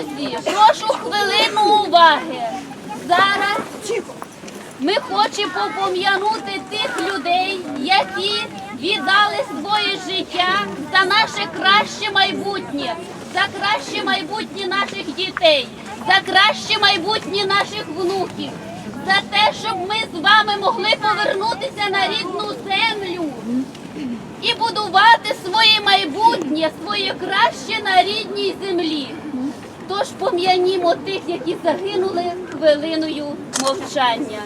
Друзі, прошу хвилину уваги. Зараз ми хочемо пом'янути тих людей, які віддали своє життя за наше краще майбутнє, за краще майбутнє наших дітей, за краще майбутнє наших внуків, за те, щоб ми з вами могли повернутися на рідну землю і будувати своє майбутнє, своє краще на рідній землі. Тож пом'янімо тих, які загинули хвилиною мовчання.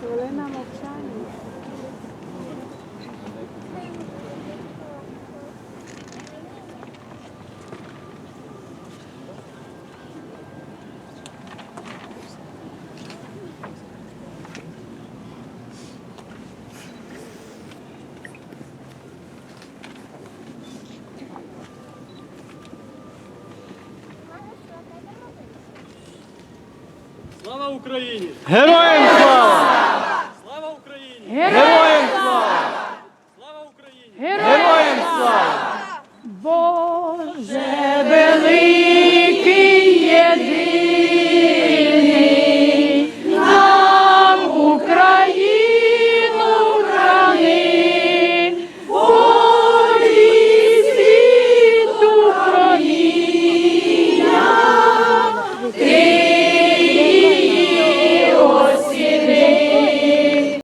Хвилина мовчання. Слава Україні! Героям слава! Слава Україні! Героям слава! Слава Україні! Героям слава! Боже!